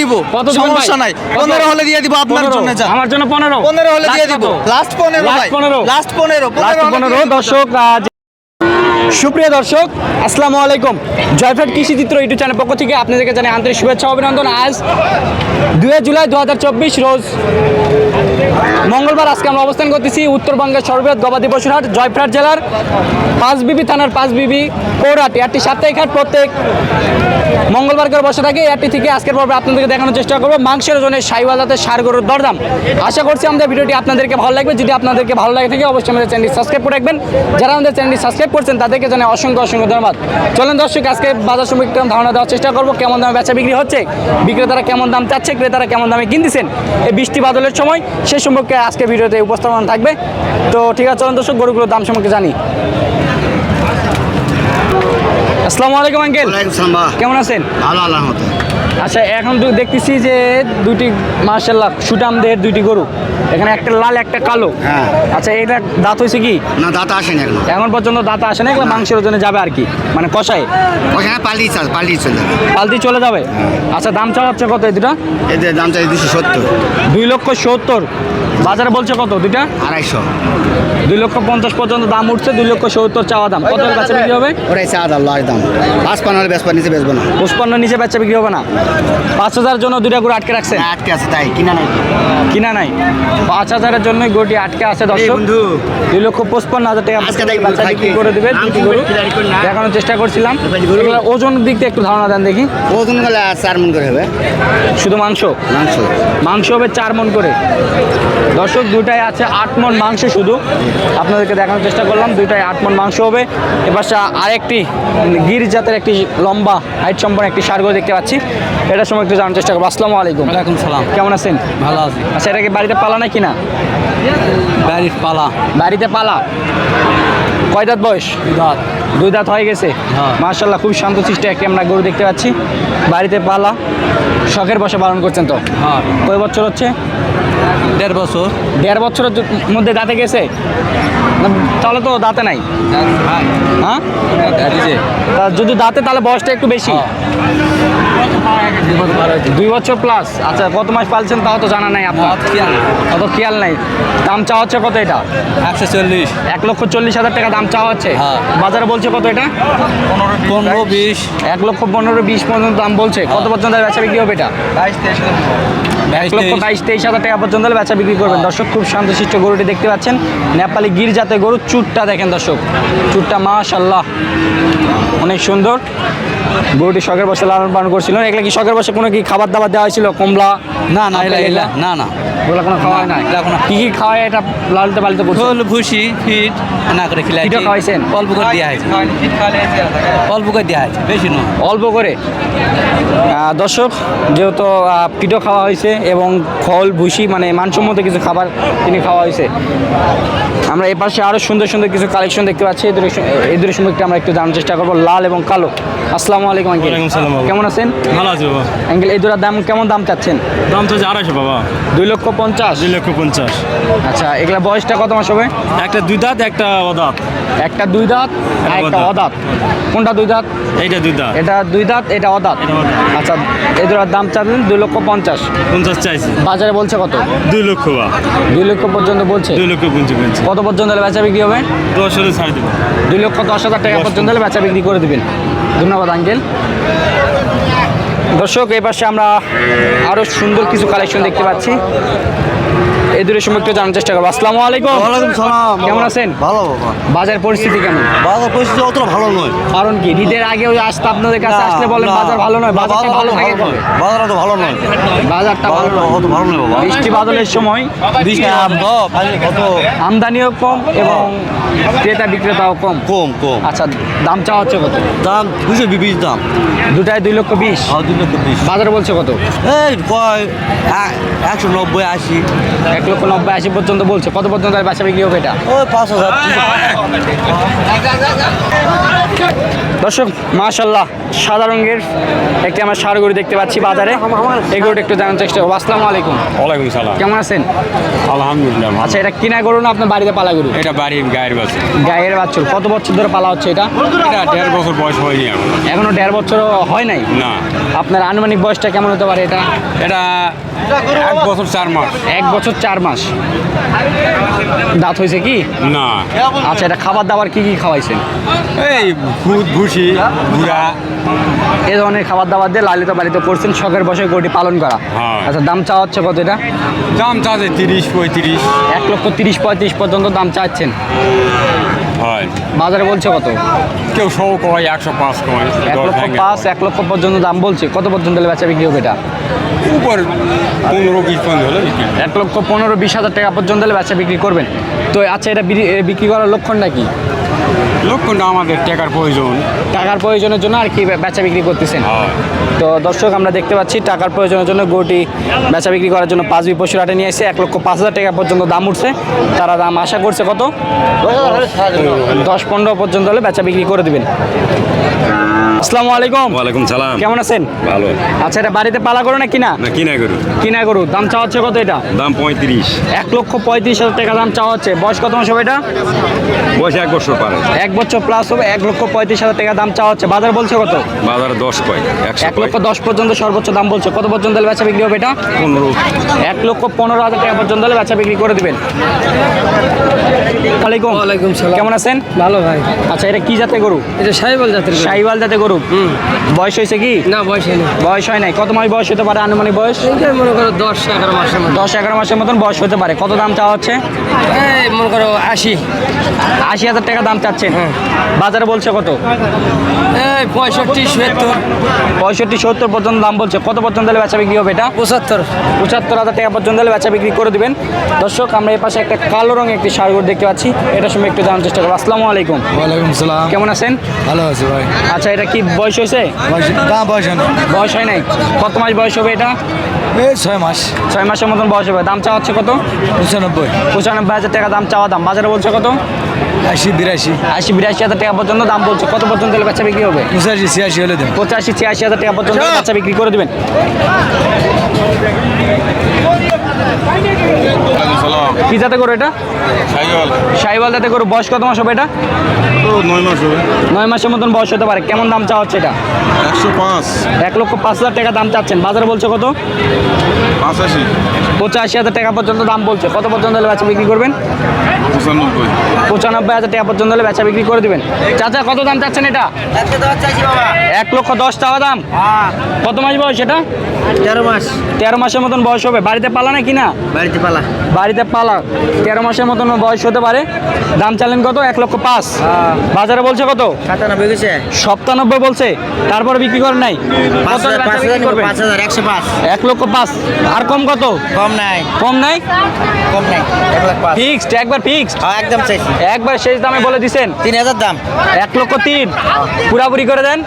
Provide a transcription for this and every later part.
দিব। কত সমস্যা নাই? পনেরো হলে দিয়ে দিব আপনার জন্য যা। আমার জন্য পনেরো। পনেরো হলে দিয়ে দিব? লাস্ট পনেরো পনেরো? লাস্ট পনেরো। লাস্ট পনেরো দিব। দর্শক সুপ্রিয় দর্শক, আসসালামু আলাইকুম। জয়ফ্রাট কৃষি চিত্র ইউটিউব চ্যানেল পক্ষ থেকে আপনাদেরকে জানাই আন্তরিক শুভেচ্ছা অভিনন্দন। আজ দুই জুলাই দু হাজার চব্বিশ রোজ মঙ্গলবার আজকে আমরা অবস্থান করতেছি উত্তরবঙ্গের সর্ববৃহৎ গবাদি পশুর হাট জয়ফ্রাট জেলার পাঁচবিবি থানার পাঁচ পাঁচবিবি পৌরহাট এয়ারটি সাপ্তাহিক হাট, প্রত্যেক মঙ্গলবার করে বসে থাকে। এয়ারটি থেকে আজকের পর্বে আপনাদেরকে দেখানোর চেষ্টা করব। মাংসের জন্য সাইওয়াল জাতের সার গরুর দরদাম। আশা করছি আমাদের ভিডিওটি আপনাদেরকে ভালো লাগবে। যদি আপনাদেরকে ভালো লাগে থাকে, অবশ্যই আমাদের চ্যানেলটি সাবস্ক্রাইব করে রাখবেন। যারা আমাদের চ্যানেলটি সাবস্ক্রাইব করছেন, তাদেরকে জানাই অসংখ্য অসংখ্য ধন্যবাদ। চলেন দর্শক আজকে বাজার সম্পর্কে ধারণা দেওয়ার চেষ্টা করব কেমন দামে বেচা বিক্রি হচ্ছে বিক্রেতারা কেমন দাম চাচ্ছে ক্রেতারা কেমন দামে কিনতেছেন এই বৃষ্টি বাদলের সময় সে সম্পর্কে আজকে ভিডিওতে উপস্থাপন থাকবে। তো ঠিক আছে চলেন দর্শক গরুগুলোর দাম সম্পর্কে জানি। আসসালামু আলাইকুম আঙ্কেল। কেমন আছেন? ভালো আল্লাহর মতো আচ্ছা এখন তো দেখতেছি যে দুটি মার্শাল্লাহ সুটামদের দুইটি গরু। এখানে একটা লাল একটা কালো। হ্যাঁ। আচ্ছা এটা দাঁত হয়েছে কি? না দাঁত আসেনি এখন। এখন পর্যন্ত দাঁত আসে না। এগুলো মাংসের ওজনে যাবে আর কি। মানে কষায়? ওখানে পাল্টি চাল পাল্টি চলে যাবে। পালতি চলে যাবে? আচ্ছা দাম চাওয়াচ্ছে কত এই দুটা? এদের দাম চাই দুশো সত্তর। দুই লক্ষ সত্তর। বাজারে বলছে কত দুইটা? আড়াইশো। দুই লক্ষ পঞ্চাশ পর্যন্ত দাম উঠছে দুই লক্ষ সত্তর চাওয়া দাম। কত বেচা বিক্রি হবে? ওরাই চা দাম লাশ দাম। পাঁচ পানার বেসপা নিচে বেসবো না। পঁচপান্ন নিচে বেচা বিক্রি হবে না? পাঁচ হাজার জন্য দুইটা গরু আটকে রাখছে? আটকে আছে তাই। কিনা নাই। কিনা নাই? পাঁচ হাজারের জন্য গরুটি আটকে আছে দর্শক। বন্ধু। দুই লক্ষ পঁচপান্ন হাজার টাকা বাচ্চা বিক্রি করে দেবে দুটি গরু? দেখানোর চেষ্টা করছিলাম। ওজনের দিক থেকে একটু ধারণা দেন দেখি। ওজন গেলে চার মন করে হবে। শুধু মাংস? মাংস। মাংস হবে চার মন করে। দর্শক দুটাই আছে আট মন মাংস শুধু। আপনাদেরকে দেখানোর চেষ্টা করলাম দুইটাই আট মন মাংস হবে। এবার আরেকটি গির জাতের একটি লম্বা হাইট সম্পন্ন একটি সার গরু দেখতে পাচ্ছি। এটার সময় একটু জানার চেষ্টা করব। আসসালামু আলাইকুম। ওয়ালাইকুম সালাম। কেমন আছেন? ভালো আছি। আচ্ছা এটা কি বাড়িতে পালা নাকি না? বাড়ির পালা। বাড়িতে পালা? কয় দাঁত বয়স? দাঁত। দুই দাঁত হয়ে গেছে? হ্যাঁ। মার্শাল্লাহ খুব শান্ত সৃষ্টি একটি আমরা গরু দেখতে পাচ্ছি। বাড়িতে পালা। শখের বসে পালন করছেন তো? হ্যাঁ। কয় বছর হচ্ছে? দেড় বছর। দেড় বছরের মধ্যে দাঁতে গেছে? তাহলে তো দাঁতে নাই। হ্যাঁ। তা যদি দাঁতে তাহলে বয়সটা একটু বেশি। দুই বছর প্লাস আচ্ছা কত মাস পালছেন তাও তো জানা নাই আপনার। অত খেয়াল নাই। দাম চাওয়া হচ্ছে কত এটা? একশো চল্লিশ। এক লক্ষ চল্লিশ হাজার টাকা দাম চাওয়া হচ্ছে? হ্যাঁ। বাজারে বলছে কত এটা? পনেরো বিশ। এক লক্ষ পনেরো বিশ পর্যন্ত দাম বলছে। কত পর্যন্ত বেচা বিক্রি হবে এটা? এক লক্ষ বাইশ তেইশ হাজার টাকা পর্যন্ত হলে বেচা বিক্রি করবেন। দর্শক খুব শান্তশিষ্ট গরুটি দেখতে পাচ্ছেন। নেপালি গির জাতের গরু চুটটা দেখেন দর্শক। চুটটা মাশাল্লাহ। অনেক সুন্দর। গরুটি শখের বসে লালন পালন করছিল। এগুলো কি শখের বসে কোনো কি খাবার দাবার দেওয়া হয়েছিল? কমলা? না না এলা এলা না না। ওগুলো কোনো খাওয়া না এগুলা কোনো- কি কি খাওয়ায় এটা লালিত পালিত করছে? ঝোল ভুসি ফিট না করে খিলাই ফিটও খাওয়াইছেন? অল্প করে দেওয়া হয়েছে। অল্প করে দেওয়া হয়েছে বেশি নয়। অল্প করে? দর্শক যেহেতু পিঠো খাওয়া হয়েছে এবং ফল ভুসি মানে মানসম্মত কিছু খাবার তিনি খাওয়া হয়েছে। আমরা এ পাশে আরও সুন্দর সুন্দর কিছু কালেকশন দেখতে পাচ্ছি। এদের এদের সম্পর্কে আমরা একটু জানার চেষ্টা করব লাল এবং কালো। আসসালামু আলাইকুম আঙ্কেল। কেমন আছেন? ভালো আছে বাবা। আঙ্কেল এই দুটার দাম কেমন দাম চাচ্ছেন? দাম চাচ্ছে আড়াইশো বাবা। দুই লক্ষ পঞ্চাশ। দুই লক্ষ পঞ্চাশ। আচ্ছা এগুলা বয়সটা কত মাস হবে? একটা দুই দাঁত একটা অদাঁত একটা দুই দাঁত আর একটা অদাঁত। কোনটা দুই দাঁত? এটা দুই দাঁত। এটা দুই দাঁত এটা অদাঁত। আচ্ছা এই দুটার দাম চাচ্ছেন দুই লক্ষ পঞ্চাশ। পঞ্চাশ চাইছি। বাজারে বলছে কত? দুই লক্ষ বা। দুই লক্ষ পর্যন্ত বলছে? দুই লক্ষ পঞ্চাশ কত পর্যন্ত হলে বেচা বিক্রি হবে? দশ হলে ছাড় দেবেন দুই লক্ষ দশ হাজার টাকা পর্যন্ত হলে বেচা বিক্রি করে দেবেন। ধন্যবাদ আঙ্কেল। দর্শক এই পাশে আমরা আরও সুন্দর কিছু কালেকশন দেখতে পাচ্ছি। এই দূরের সময় একটু জানার চেষ্টা করব। আসসালামু আলাইকুম। ওয়ালাইকুম সালাম। কেমন আছেন? ভালো বাজার পরিস্থিতি কেমন? বাজার পরিস্থিতি অতটা ভালো নয়। কারণ কি? ঈদের আগে ওই আসতে আপনাদের কাছে আসলে বলেন বাজার ভালো নয় বাজারটা ভালো থাকে বাজার ভালো নয়। বাজারটা ভালো নয়। অত ভালো নয় বাবা। বৃষ্টি বাদলের সময় বৃষ্টি কত? আমদানিও কম এবং ক্রেতা বিক্রেতাও কম। কম কম। আচ্ছা দাম চাওয়া হচ্ছে কত? দাম দুশো বিশ দাম। দুটায় দুই লক্ষ বিশ। দুই লক্ষ বিশ বাজারে বলছে কত? এই কয় একশো নব্বই আশি। এক লক্ষ নব্বই আশি পর্যন্ত বলছে। কত পর্যন্ত আর বাসা বিক্রি হবে এটা? ওই পাঁচ হাজার। দর্শক মাশাল্লাহ সাদা রঙের একটি আমরা ষাড় গরু দেখতে পাচ্ছি বাজারে। এই গরুটা একটু জানার চেষ্টা করব। আসসালামু আলাইকুম। ওয়ালাইকুম সালাম। কেমন আছেন? আলহামদুলিল্লাহ আচ্ছা এটা কিনা গরু না আপনার বাড়িতে পালা গরু? এটা বাড়ির গায়ের বাচ্চা গায়ের বাচ্চা কত বছর ধরে পালা হচ্ছে এটা? এটা দেড় বছর বয়স হয়নি এখন। এখনও দেড় বছর হয় নাই? না। আপনার আনুমানিক বয়সটা কেমন হতে পারে এটা? এটা এক বছর চার মাস। এক বছর চার মাস। দাঁত হয়েছে কি? না। আচ্ছা এটা খাবার দাবার কি কি খাওয়াইছেন? এই খুদ ভুসি ঘুরা এই ধরনের খাবার দাবার দিয়ে লালিত পালিত করছেন শখের বসে গরুটি পালন করা। আচ্ছা দাম চাওয়া হচ্ছে কত এটা? দাম চাচ্ছে তিরিশ পঁয়ত্রিশ। এক লক্ষ তিরিশ পঁয়ত্রিশ পর্যন্ত দাম চাচ্ছেন। হয়। বাজারে বলছে কত? কেউ শো কয় একশো পাঁচ কয় এক লক্ষ পাঁচ এক লক্ষ পর্যন্ত দাম বলছে। কত পর্যন্ত হলে বেচা বিক্রি হবে এটা? উপর পনেরো বিশ পর্যন্ত হলে এক লক্ষ পনেরো বিশ হাজার টাকা পর্যন্ত হলে বেচা বিক্রি করবেন। তো আচ্ছা এটা বিক্রি করার লক্ষণটা কি লক্ষণটা আমাদের টাকার প্রয়োজন। টাকার প্রয়োজনের জন্য আর কি বেচা বিক্রি করতেছেন। তো দর্শক আমরা দেখতে পাচ্ছি টাকার প্রয়োজনের জন্য গরুটি বেচা বিক্রি করার জন্য পাঁচ বি পশুর হাটে নিয়ে এসে এক লক্ষ পাঁচ হাজার টাকা পর্যন্ত দাম উঠছে। তারা দাম আশা করছে কত? দশ পনেরো পর্যন্ত হলে বেচা বিক্রি করে দিবেন। আসসালামু আলাইকুম। ওয়ালাইকুম সালাম। কেমন আছেন? ভালো। আচ্ছা এটা বাড়িতে পালা করো না? কিনা না কিনা করু কিনা গরু। দাম চাওয়া হচ্ছে কত এটা? দাম পঁয়ত্রিশ। এক লক্ষ পঁয়ত্রিশ হাজার টাকা দাম চাওয়া হচ্ছে। বয়স কত মাস হবে এটা? বয়স এক বছর পারে এক বছর প্লাস হবে এক লক্ষ পঁয়ত্রিশ হাজার টাকা দাম চাওয়া হচ্ছে। বাজার বলছে কত? বাজারে দশ কয় একশো এক লক্ষ দশ পর্যন্ত সর্বোচ্চ দাম বলছে। কত পর্যন্ত হলে বেচা বিক্রি হবে এটা? পনেরো। এক লক্ষ পনেরো হাজার টাকা পর্যন্ত হলে বেচা বিক্রি করে দিবেন। ওয়ালাইকুম ওয়ালাইকুম সালাম। কেমন আছেন? ভালো ভাই। আচ্ছা এটা কি জাতের গরু? এটা সাইবল জাতের গরু। জাতের গরু। বয়স হয়েছে কি? না বয়স হয়নি। বয়স হয় নাই। কত মাস বয়স হতে পারে আনুমানিক বয়স? মনে করো দশ এগারো মাসের মধ্যে দশ এগারো মাসের মতন বয়স হতে পারে। কত দাম চাওয়া হচ্ছে? মনে করো আশি। আশি হাজার টাকা দাম চাচ্ছেন। বাজারে বলছে কত? পঁয়ষট্টি সত্তর। পঁয়ষট্টি সত্তর পর্যন্ত দাম বলছে। কত পর্যন্ত হলে বেচা বিক্রি হবে এটা? পঁচাত্তর। পঁচাত্তর হাজার টাকা পর্যন্ত হলে বেচা বিক্রি করে দেবেন। দর্শক আমরা এই পাশে একটা কালো রঙের একটি সারগর দেখতে পাচ্ছি। এটার সময় একটু জানার চেষ্টা করব। আসসালামু আলাইকুম। ওয়ালাইকুম সালাম। কেমন আছেন? ভালো আছি ভাই। আচ্ছা এটা কি বয়স হয়েছে? না বয়স হয় না বয়স হয় নাই। কত মাস বয়স হবে এটা? এই ছয় মাস। ছয় মাসের মতন বয়স হবে। দাম চাওয়া হচ্ছে কত? পঁচানব্বই। পঁচানব্বই হাজার টাকা দাম চাওয়া দাম। বাজারে বলছে কত? আশি বিরাশি। আশি বিরাশি হাজার টাকা পর্যন্ত দাম বলছে। কত পর্যন্ত হলে বাচ্চা বিক্রি হবে? পঁচাশি ছিয়াশি হলে দেন পঁচাশি ছিয়াশি হাজার টাকা পর্যন্ত বাচ্চা বিক্রি করে দেবেন। কি যাতে করো এটা? সাইওয়াল। যাতে করো বয়স কত মাস হবে এটা? নয় মাস হবে। নয় মাসের মতন বয়স হতে পারে। কেমন দাম চা হচ্ছে এটা? একশো পাঁচ। এক লক্ষ পাঁচ হাজার টাকা দাম চাচ্ছেন। বাজারে বলছে কত? পাঁচাশি। পঁচাশি হাজার টাকা পর্যন্ত দাম বলছে। কত পর্যন্ত হলে বেচা বিক্রি করবেন? পঁচানব্বই। হাজার টাকা পর্যন্ত হলে বেচা বিক্রি করে দেবেন। চাচা কত দাম চাচ্ছেন এটা? এক লক্ষ দশ টাকা দাম। কত মাস বয়স এটা? তেরো মাস। তেরো মাসের মতন বয়স হবে। বাড়িতে পালা না? কিনা বাড়িতে পালা। বাড়িতে পালা তেরো মাসের মতন বয়স হতে পারে। দাম চালেন কত? এক লক্ষ পাঁচ। বাজারে বলছে কত? সাতানব্বই গেছে। সপ্তানব্বই বলছে। তারপরে বিক্রি করেন নাই। এক লক্ষ পাঁচ। আর কম কত? কম নাই। কম নাই? কম নাই। ফিক্সড একবার ফিক্সড। হ্যাঁ, একদম একবার শেষ দামে বলে দিছেন। তিন হাজার দাম। এক লক্ষ তিন। পুরাপুরি করে দেন।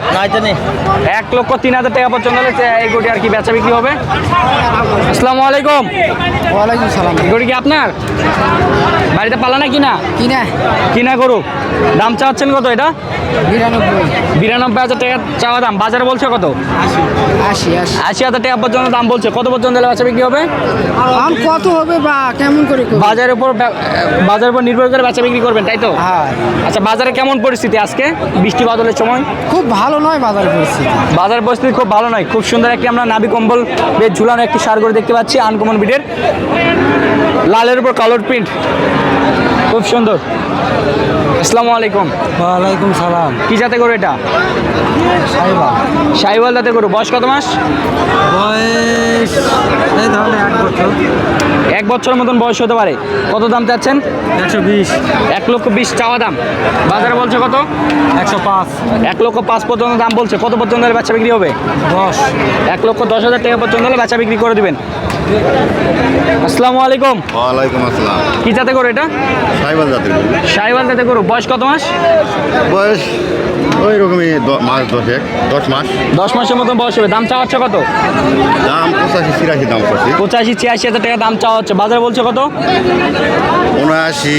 এক লক্ষ তিন হাজার টাকা পর্যন্ত হলে এই গরুটি আর কি বেচা বিক্রি হবে। আসসালামু আলাইকুম। ওয়ালাইকুম সালাম। গরু কি আপনার? বাড়িতে পালা না কিনা? কিনা? কিনা গরু? দাম চাচ্ছেন কত এটা? বিরানব্বই। বিরানব্বই হাজার টাকা চাওয়া দাম। বাজারে বলছে কত? আশি। হাজার টাকা পর্যন্ত দাম বলছে। কত পর্যন্ত হলে বেচা বিক্রি হবে? আম কত হবে বা কেমন করে বাজারের উপর বাজারের উপর নির্ভর করে বেচা বিক্রি করবেন তাই তো? হ্যাঁ। আচ্ছা বাজারে কেমন পরিস্থিতি আজকে? বৃষ্টি বাদলের সময়? খুব ভালো নয় বাজার পরিস্থিতি। বাজার পরিস্থিতি খুব ভালো নয়। খুব সুন্দর একটি আমরা নাবি কম্বল বেশ ঝুলানো একটি সার করে দেখতে পাচ্ছি আনকমন বিটের লালের উপর কালোর প্রিন্ট খুব সুন্দর। আসসালামু আলাইকুম। ওয়ালাইকুম সালাম। কি যাতে করো এটা? সাইবা সাইওয়াল জাতে করো বয়স কত মাস? বয়স এই ধরনের আট বছর। এক বছরের মতন বয়স হতে পারে। কত দাম চাচ্ছেন? একশো বিশ। এক লক্ষ বিশ চাওয়া দাম। বাজারে বলছে কত? একশো পাঁচ। এক লক্ষ পাঁচ পর্যন্ত দাম বলছে। কত পর্যন্ত হলে বেচা বিক্রি হবে? দশ। এক লক্ষ দশ হাজার টাকা পর্যন্ত হলে বেচা বিক্রি করে দিবেন। আসসালামু আলাইকুম। ওয়ালাইকুম আসসালাম। কি জাতে করো এটা? সাইবাল জাতে। সাইওয়াল জাতে করো বয়স কত মাস? বয়স ওই রকমই মাস দশেক দশ মাস। দশ মাসের মতো বয়স হবে। দাম চাওয়াচ্ছে কত? দাম পঁচাশি ছিয়াশি দাম করছি পঁচাশি ছিয়াশি হাজার টাকা দাম চাওয়া হচ্ছে। বাজারে বলছে কত? উনআশি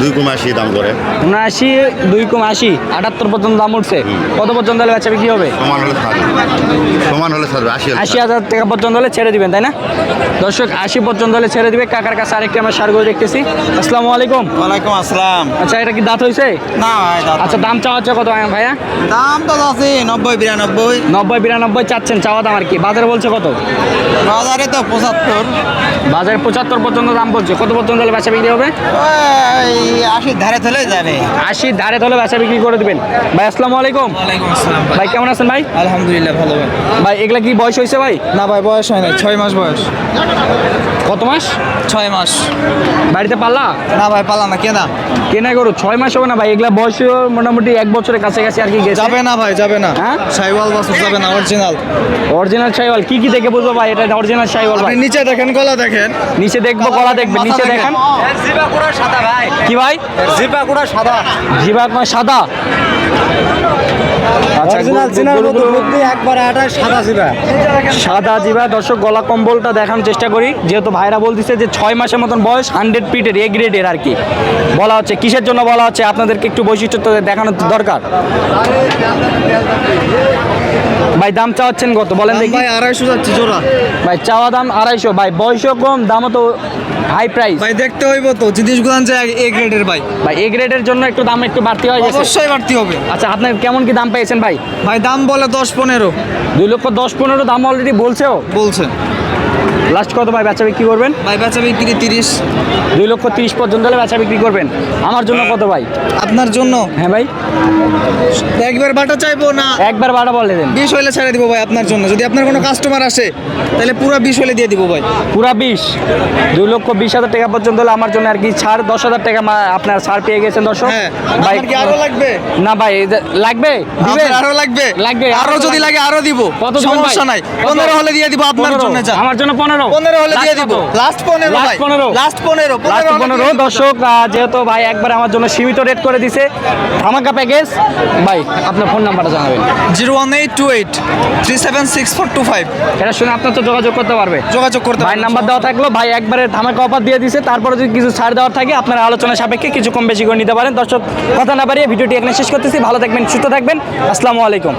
দুই কম আশি দাম করে। উনআশি দুই কম আশি আটাত্তর পর্যন্ত দাম উঠছে। কত পর্যন্ত হলে বেচা বিক্রি হবে? সমান হলে সমান হলে আশি আশি হাজার টাকা পর্যন্ত হলে ছেড়ে দিবেন তাই না? দর্শক আশি পর্যন্ত হলে ছেড়ে দিবে। কাকার কাছে আরেকটি আমরা সারগুলো দেখতেছি। আসসালামু আলাইকুম। ওয়ালাইকুম আসসালাম। আচ্ছা এটা কি দাঁত হয়েছে না আচ্ছা দাম চাওয়া হচ্ছে কত ভাইয়া? দাম তো আছে নব্বই বিরানব্বই। নব্বই বিরানব্বই চাচ্ছেন চাওয়া দাম আর কি। বাজারে বলছে কত? বাজারে তো পঁচাত্তর। বাজারে পঁচাত্তর পর্যন্ত দাম বলছে। কত পর্যন্ত হলে বেচা বিক্রি হবে? আশির ধারে চলে যাবে। আশি ধারে ধরে বেচা বিক্রি করে দিবেন। ভাই আসসালামু আলাইকুম। ওয়ালাইকুম ভাই। কেমন আছেন ভাই? আলহামদুলিল্লাহ ভালো ভাই। ভাই এগুলা কি বয়স হয়েছে ভাই? না ভাই বয়স হয় না ছয় মাস বয়স। কত মাস? ছয় মাস। বাড়িতে পাল্লা? না ভাই পাল্লা না কেনা। কেনা করো ছয় মাস হবে না ভাই? এগুলা বয়স মোটামুটি এক বছরের কাছাকাছি আর কি যাবে না ভাই যাবে না। হ্যাঁ? সাইওয়াল বাসুর যাবে না অরিজিনাল। অরিজিনাল শাইওয়াল কি কি দেখে বুঝব ভাই? এটা অরিজিনাল ভাই নিচে দেখেন গলা দেখেন। নিচে দেখব গলা দেখবে নিচে দেখেন। কি ভাই? জিপা গুড়া সাদা। জিবা আপনার সাদা আচ্ছা আটা সাদা সাদা জিবা দর্শক গলা কম্বলটা দেখানোর চেষ্টা করি। যেহেতু ভাইরা বলতেছে যে ছয় মাসের মতন বয়স হান্ড্রেড পিটের এ গ্রেডের আর কি। বলা হচ্ছে কিসের জন্য বলা হচ্ছে? আপনাদেরকে একটু বৈশিষ্ট্য তো দেখানোর দরকার। ভাই দাম চাওয়াচ্ছেন কত? বলেন দেখি। ভাই আড়াইশো যাচ্ছে জোড়া। ভাই চাওয়া দাম আড়াইশো। ভাই বয়সও কম দামও তো হাই প্রাইস ভাই দেখতে হইব তো জিনিসগুলো যে এ গ্রেডের ভাই। ভাই এ গ্রেডের জন্য একটু দাম একটু বাড়তি হয় অবশ্যই বাড়তি হবে। আচ্ছা আপনার কেমন কি দাম পেয়েছেন ভাই? ভাই দাম বলে দশ পনেরো। দুই লক্ষ দশ পনেরো দাম অলরেডি বলছেও। বলছে। লাস্ট কত ভাই বেচা বিক্রি করবেন? ভাই বেচা বিক্রি তিরিশ। দুই লক্ষ তিরিশ পর্যন্ত হলে বেচা বিক্রি করবেন। আমার জন্য কত ভাই? আপনার জন্য? হ্যাঁ ভাই। একবার বাটা চাইব না? একবার বাটা বলে দেন। বিশ হলে ছেড়ে দিব ভাই আপনার জন্য। যদি আপনার কোনো কাস্টমার আসে তাহলে পুরো বিশ হলে দিয়ে দিব ভাই। পুরো বিশ? দুই লক্ষ বিশ হাজার টাকা পর্যন্ত হলে আমার জন্য আর কি ছাড় দশ হাজার টাকা আপনার ছাড় পেয়ে গেছেন দর্শক। হ্যাঁ ভাই কি আরও লাগবে? না ভাই লাগবে? দিবেন? আরও লাগবে? লাগবে, আরও যদি লাগে আরও দিব। কত সমস্যা নাই? পনেরো হলে দিয়ে দিব আপনার পনেরো? জন্য আমার জন্য পনেরো পনেরো। হলে দিয়ে দিব। লাস্ট পনেরো Last পনেরো? লাস্ট পনেরো। লাস্ট পনেরো দর্শক যেহেতু ভাই একবার আমার জন্য সীমিত রেট করে দিছে ধামাকা প্যাকেজ ভাই আপনার ফোন নাম্বারটা জানাবেন। Zero one eight two eight three seven six four two five. এটা শুনে আপনার তো যোগাযোগ করতে পারবে। যোগাযোগ করতে ভাই নাম্বার দেওয়া থাকল ভাই একবারে ধামাকা অফার দিয়ে দিছে তারপরে যদি কিছু ছাড় দেওয়ার থাকে আপনার আলোচনা সাপেক্ষে কিছু কম বেশি করে নিতে পারেন। দর্শক কথা না বাড়িয়ে ভিডিওটি এখানে শেষ করতেছি। ভালো থাকবেন সুস্থ থাকবেন। আসসালামু আলাইকুম।